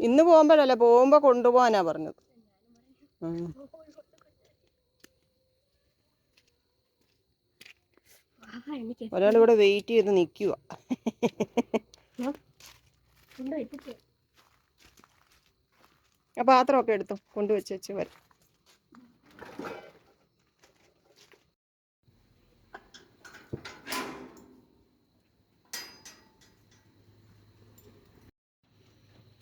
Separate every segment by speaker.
Speaker 1: ഇന്ന് പോകുമ്പോഴല്ല പോകുമ്പോ കൊണ്ടുപോകാനാ പറഞ്ഞത്. ഒരാളിവിടെ വെയിറ്റ് ചെയ്ത് നിൽക്കുക ആ. പാത്രമൊക്കെ എടുത്തു കൊണ്ടുവച്ച് വെച്ച് വരാം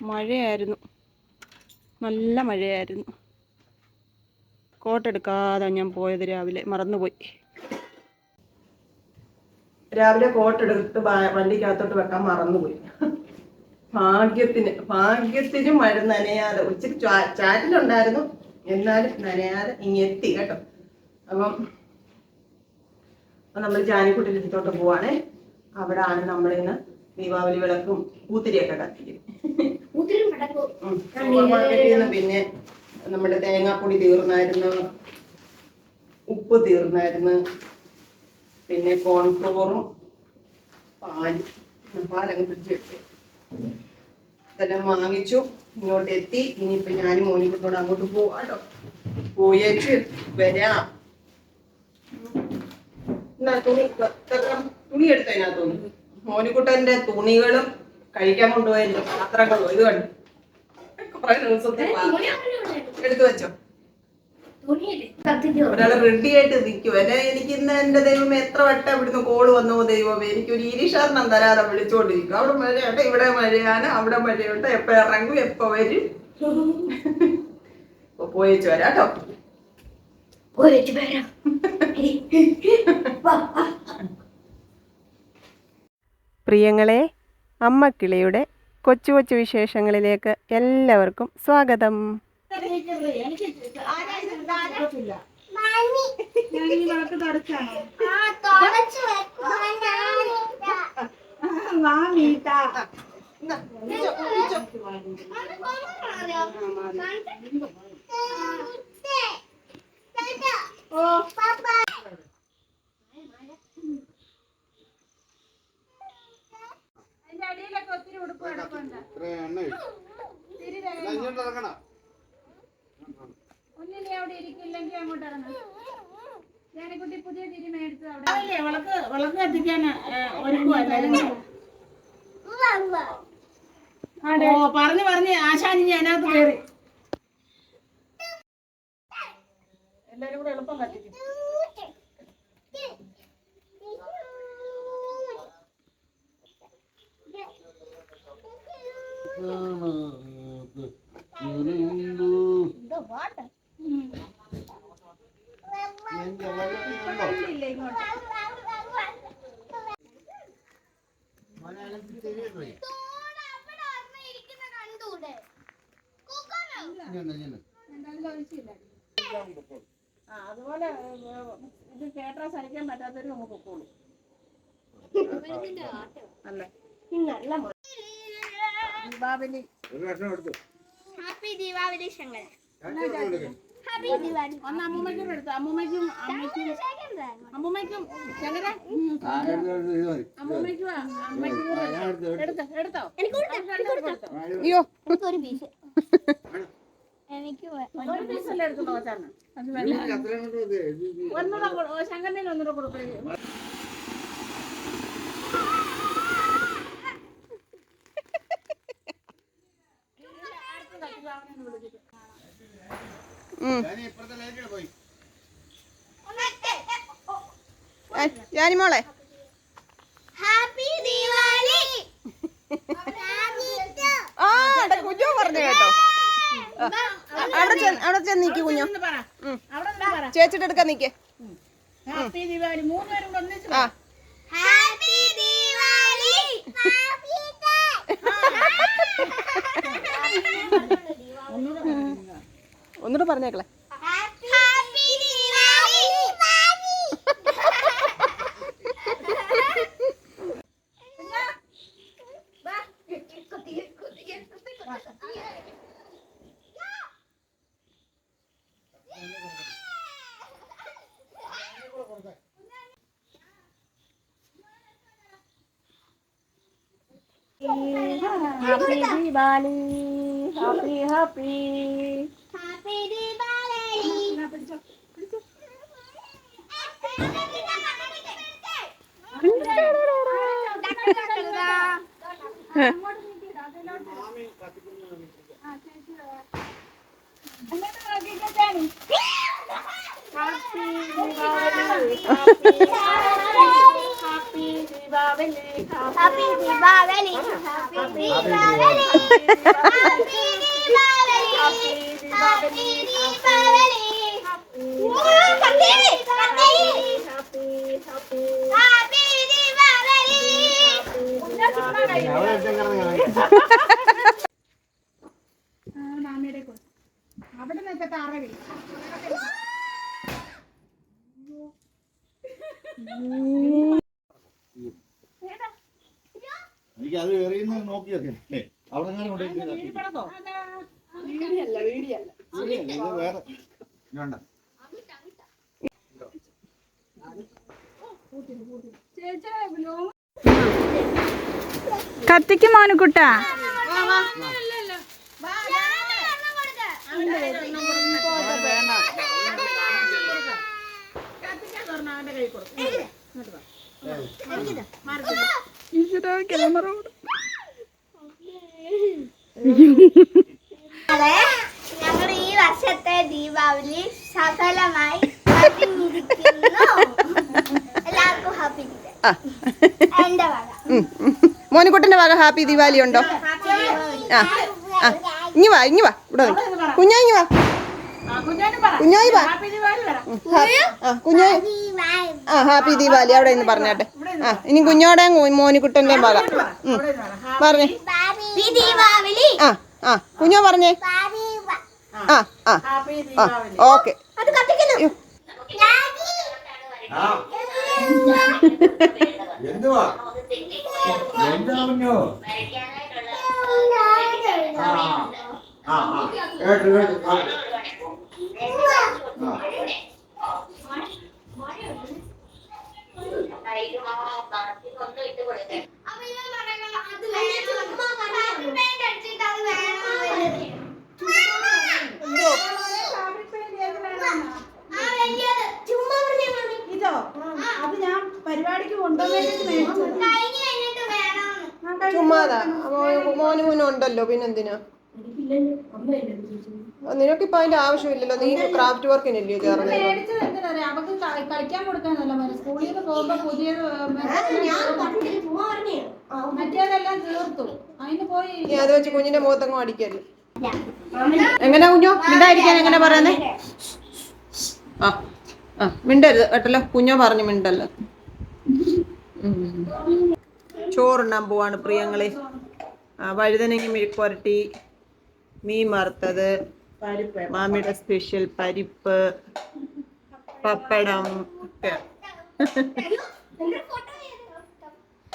Speaker 1: മഴയായിരുന്നു. നല്ല മഴയായിരുന്നു. കോട്ടെടുക്കാതെ ഞാൻ പോയത് രാവിലെ. മറന്നുപോയി. രാവിലെ കോട്ടെടുത്ത് വണ്ടിക്കകത്തോട്ട് വെക്കാൻ മറന്നുപോയി. ഭാഗ്യത്തിന് ഭാഗ്യത്തിന് മഴ നനയാതെ. ഉച്ചയ്ക്ക് ചാറ്റിലുണ്ടായിരുന്നു. എന്നാലും നനയാതെ ഇങ്ങെത്തി കേട്ടോ. അപ്പം നമ്മൾ ജാനിക്കുട്ടിന്റെ അടുത്തോട്ട് പോവാണേ. അവിടെ ആണ് നമ്മളിന്ന് ദീപാവലി വിളക്കും പൂത്തിരിയൊക്കെ കത്തിക്കും
Speaker 2: മുതിരും മടക്കും
Speaker 1: ഉം. സൂപ്പർ മാർക്കറ്റിൽ നിന്ന് പിന്നെ നമ്മുടെ തേങ്ങാപ്പൊടി തീർന്നായിരുന്നു. ഉപ്പ് തീർന്നായിരുന്നു. പിന്നെ കോൺഫ്ലോറും പാലും പാലങ്ങ് പിടിച്ച് വെച്ചു. ഇതെല്ലാം വാങ്ങിച്ചു. ഇങ്ങോട്ട് എത്തി. ഇനിയിപ്പോ ഞാനും മോനിക്കത്തോടെ അങ്ങോട്ട് പോവാട്ടോ പോയേച്ച് വരാം. എന്നാ തുണി? തുണി മോനിക്കുട്ടന്റെ തുണികളും കഴിക്കാൻ കൊണ്ടുപോയല്ലോ. അത്ര കൊള്ളു ഇത് കണ്ടു. കുറെ എടുത്തു വെച്ചോ. ഒരാൾ റെഡി ആയിട്ട് നിൽക്കും എന്നെ എനിക്ക് ഇന്ന് എന്റെ ദൈവം എത്ര വട്ടം ഇവിടുന്ന് കോൾ വന്നു ദൈവമേ. എനിക്ക് ഒരു ഇരിഷാരണം തരാതെ വിളിച്ചോണ്ടിരിക്കും അവിടെ മഴയുണ്ട് ഇവിടെ മഴയാണ് അവിടെ മഴയുണ്ട്. എപ്പോ ഇറങ്ങും എപ്പോ വരും? അപ്പൊ പോയിച്ചു വരാം കേട്ടോ.
Speaker 2: വരാം. വാ, വാ.
Speaker 1: പ്രിയങ്ങളെ അമ്മക്കിളിയുടെ കൊച്ചു കൊച്ചു വിശേഷങ്ങളിലേക്ക് എല്ലാവർക്കും സ്വാഗതം.
Speaker 3: ഇത്രയും ഇങ്ങോട്ട് ഇറങ്ങണം.
Speaker 4: ഒന്നിനി അവിടെ ഇരിക്കില്ലെങ്കിൽ അങ്ങോട്ട് ഇറങ്ങാം ഞാനെക്കുട്ടി പുതിയ തിരി മേടിച്ചു അവിടെ.
Speaker 5: രാവിലെ വിളക്ക് വിളക്ക് കത്തിക്കാൻ ഒരുക്കുവല്ലേ ഓ പറഞ്ഞു പറഞ്ഞ് ആശാനി ഞാൻ അതിനകത്ത് കയറി എല്ലാരും കൂടെ എളുപ്പം കത്തിക്കും
Speaker 4: ഇല്ല ഇങ്ങോട്ട് എന്തായാലും ഒഴിച്ചില്ല
Speaker 5: ആ അതുപോലെ ഇത് കേട്ടാ സഹിക്കാൻ പറ്റാത്തവരും നമുക്ക് പൊക്കോളൂ. അല്ലേ? ദീപാവലി.
Speaker 3: ഒരു കഷ്ണം എടുത്തു.
Speaker 2: Happy Deepavali Shankar
Speaker 3: happy
Speaker 2: Deepavali.
Speaker 5: ഒന്ന് അമ്മൂമ്മയ്ക്കും എടുത്തു. അമ്മൂമ്മയ്ക്കും അമ്മയ്ക്കും അമ്മൂമ്മയ്ക്കും ശങ്കര? അമ്മൂമ്മയ്ക്കും അമ്മയ്ക്കും എടുത്തോ. എടുത്തോ എടുത്തോ.
Speaker 1: അയ്യോ.
Speaker 2: ഒരു പീസ് എനിക്ക്
Speaker 5: ഒരു പീസല്ലേ ഓ, ശങ്കരനെ ഒന്നുകൂടെ കൊടുക്കുകയും
Speaker 1: ജാനിമോളെ
Speaker 2: ഹാപ്പി
Speaker 1: ആ എടാ കുഞ്ഞു പറഞ്ഞു കേട്ടോ. ആ, അവിടെ ചെന്ന് അവിടെ ചെന്ന് നിക്ക് കുഞ്ഞു. ചേച്ചിട്ട് എടുക്കാൻ നിക്ക്.
Speaker 5: ഹാപ്പി ദീപാവലി. മൂന്ന് പേരും കൂടെ ഒന്നിച്ച്
Speaker 1: ആ.
Speaker 2: ഹാപ്പി ദീപാവലി.
Speaker 1: ഒന്നുകൂടെ പറഞ്ഞേക്കളെ.
Speaker 2: Happy Deepavali
Speaker 5: happy Deepavali happy happy
Speaker 2: happy Deepavali
Speaker 5: happy Deepavali
Speaker 2: happy Deepavali happy Deepavali happy Deepavali happy Deepavali ഓ കത്തി കത്തി
Speaker 5: ഹാപ്പി ഹാപ്പി
Speaker 2: ഹാപ്പി ദീപാവലി
Speaker 3: അവിടെ ഒരുത്തൻ കിടന്ന് കിടന്ന്.
Speaker 4: മാമിയുടെ കൂടെ അവിടെ നിന്നൊക്കെ താറവി
Speaker 3: എനിക്ക് അത് എറിയുന്ന നോക്കിയൊക്കെ അവിടെ എങ്ങാനും കൊണ്ടുപോയി വേറെ. വേണ്ട.
Speaker 4: കത്തിക്ക് മോനുകുട്ട
Speaker 3: വേണ്ട
Speaker 5: അവന്റെ കൈ കൊടുക്കും.
Speaker 4: ക്യാമറ
Speaker 2: ഞങ്ങൾ ഈ വർഷത്തെ ദീപാവലി സഫലമായി എല്ലാവർക്കും ഹാപ്പി
Speaker 1: മോനിക്കുട്ടന്റെ വക. ഹാപ്പി ദിവാലി ഉണ്ടോ? ആ ആ ഇങ്ങി വാ ഇങ്ങി വാ. ഇവിടെ കുഞ്ഞാ ഇങ്ങി വാ.
Speaker 5: കുഞ്ഞാനും പറ.
Speaker 1: കുഞ്ഞോയി വാ.
Speaker 5: ദീപാവലി
Speaker 1: ആ കുഞ്ഞോയി ആ ഹാപ്പി ദീപാവലി. അവിടെ നിന്ന് പറഞ്ഞാട്ടെ. ആ ഇനി കുഞ്ഞോടെ
Speaker 5: മോനിക്കുട്ടന്റെയും പറ
Speaker 1: പറഞ്ഞേ.
Speaker 2: ദീപാവലി.
Speaker 1: ആ ആ കുഞ്ഞോ പറഞ്ഞേ. ആ ആ
Speaker 5: ഹാപ്പി
Speaker 1: ആ
Speaker 5: ദീപാവലി.
Speaker 1: ഓക്കെ.
Speaker 3: എന്തുവാ? എന്താ ആ ആ. കേട്ടു കേട്ടു ആ. ആ
Speaker 2: അപ്പൊ ഞാൻ പറയണ അത് ചുമ്മാ ഹാപ്പി പെയിന്റ് അടിച്ചിട്ട് അത് വേണം ആ വലിയത് ചുമ്മാ പറഞ്ഞാൽ മതി
Speaker 4: ഇതോ അത് ഞാൻ പരിപാടിക്ക്
Speaker 2: വേണം.
Speaker 1: ചുമ്മാതാ. മോന് മുന്നും ഉണ്ടല്ലോ പിന്നെന്തിനാ നിനക്കിപ്പോ അതിന്റെ ആവശ്യമില്ലല്ലോ. നീ ക്രാഫ്റ്റ്
Speaker 4: വർക്കിനല്ലേ എന്തിനാ അവക്ക് കളിക്കാൻ കൊടുക്കാനല്ല സ്കൂളിൽ നിന്ന് പോകുമ്പോ പുതിയത്
Speaker 2: ചുമ്മാ പറഞ്ഞേ
Speaker 4: മറ്റേതെല്ലാം തീർത്തു. അതിന് പോയി
Speaker 1: നീ അത് വെച്ച് കുഞ്ഞിന്റെ മുഖത്തങ്ങും അടിക്കല്ലേ എങ്ങനെ കുഞ്ഞോ? മിണ്ടായിരിക്കാൻ എങ്ങനെ പറയുന്നേ? ആ ആ മിണ്ടരുത് കേട്ടല്ലോ. കുഞ്ഞോ പറഞ്ഞു മിണ്ടല്ലോ. ചോറുണ്ണാൻ പോവാണ് പ്രിയങ്ങളെ. വഴുതനങ്ങ മെഴുക്കുരട്ടി മീൻ വറുത്തത് മാമിയുടെ സ്പെഷ്യൽ പരിപ്പ് പപ്പടം ഒക്കെ.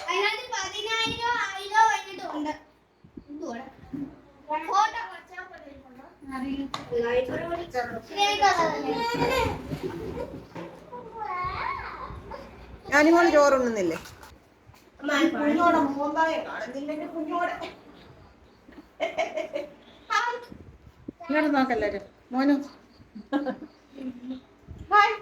Speaker 2: അതിനകത്ത് കഴിഞ്ഞിട്ടുണ്ട്
Speaker 1: ചോറുണ്ണുന്നില്ലേ?
Speaker 5: കുഞ്ഞോടെ കാണുന്നില്ലെങ്കിൽ കുഞ്ഞോടെ. ഇങ്ങോട്ട് നോക്കല്ലേ മോനു. ഹായ്.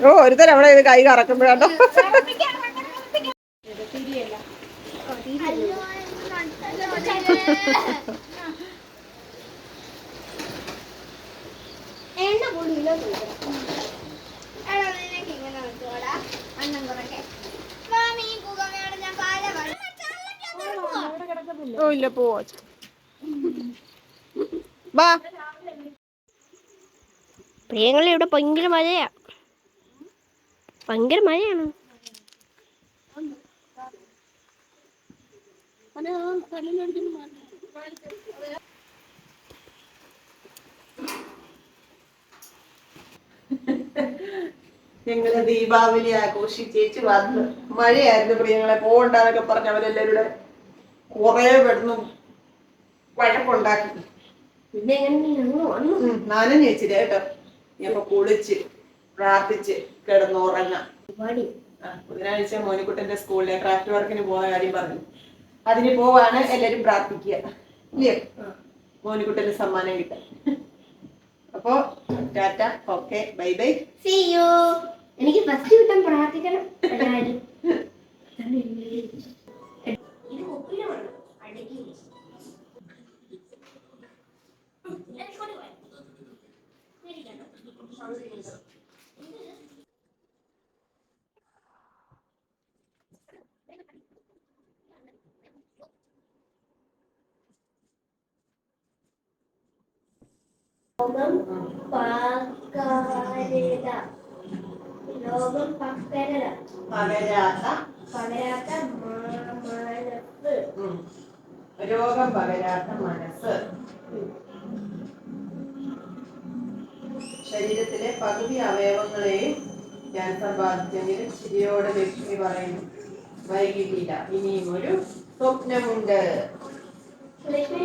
Speaker 1: ഓ ഒരുത്തരം അവിടെ ഇത് കൈ കറക്കുമ്പോഴാട്ടോ ഓ ഇല്ല പോവാ വാ
Speaker 2: പ്രിയങ്ങളെ ഇവിടെ ഭയങ്കര മഴയാ. ഭയങ്കര മഴയാണ്.
Speaker 1: ഞങ്ങൾ ദീപാവലി ആഘോഷിച്ചേച്ച് വന്ന് മഴയായിരുന്നു പ്രിയങ്ങളെ പോകണ്ടെന്നൊക്കെ പറഞ്ഞ് അവരെല്ലാവരുടെ കുറെ വെടുന്നു വഴക്കുണ്ടാക്കി.
Speaker 2: പിന്നെ എങ്ങനെ ഞങ്ങൾ വന്നു?
Speaker 1: നാനും കേട്ടോ ഞങ്ങൾ കുളിച്ച്. പ്രാർത്ഥിച്ച് കിടന്നുറങ്ങാം. ബുധനാഴ്ച മോനിക്കുട്ടന്റെ സ്കൂളിലെ ക്രാഫ്റ്റ് വർക്കിന് പോയ കാര്യം പറഞ്ഞു. അതിന് പോവാണ് എല്ലാരും പ്രാർത്ഥിക്കുക. ഇല്ലേ? മോനിക്കുട്ടന് സമ്മാനം കിട്ടാൻ. അപ്പോ tata okay bye bye.
Speaker 2: See you എനിക്ക് ഫസ്റ്റ് കിട്ടാൻ പ്രാർത്ഥിക്കണം. ലോകം പകരത. ലോകം പകരത.
Speaker 1: പകരാത്ത.
Speaker 2: പകരാത്ത മനസ്സ്
Speaker 1: രോഗം പകരാത്ത മനസ്സ്. ശരീരത്തിലെ പകുതി അവയവങ്ങളെയും ക്യാൻസർ ബാധിച്ചെങ്കിലും ശരിയോടെ ലക്ഷ്മി പറയുന്നു. വൈകിട്ടില്ല. ഇനിയും ഒരു സ്വപ്നമുണ്ട്.
Speaker 2: ലക്ഷ്മി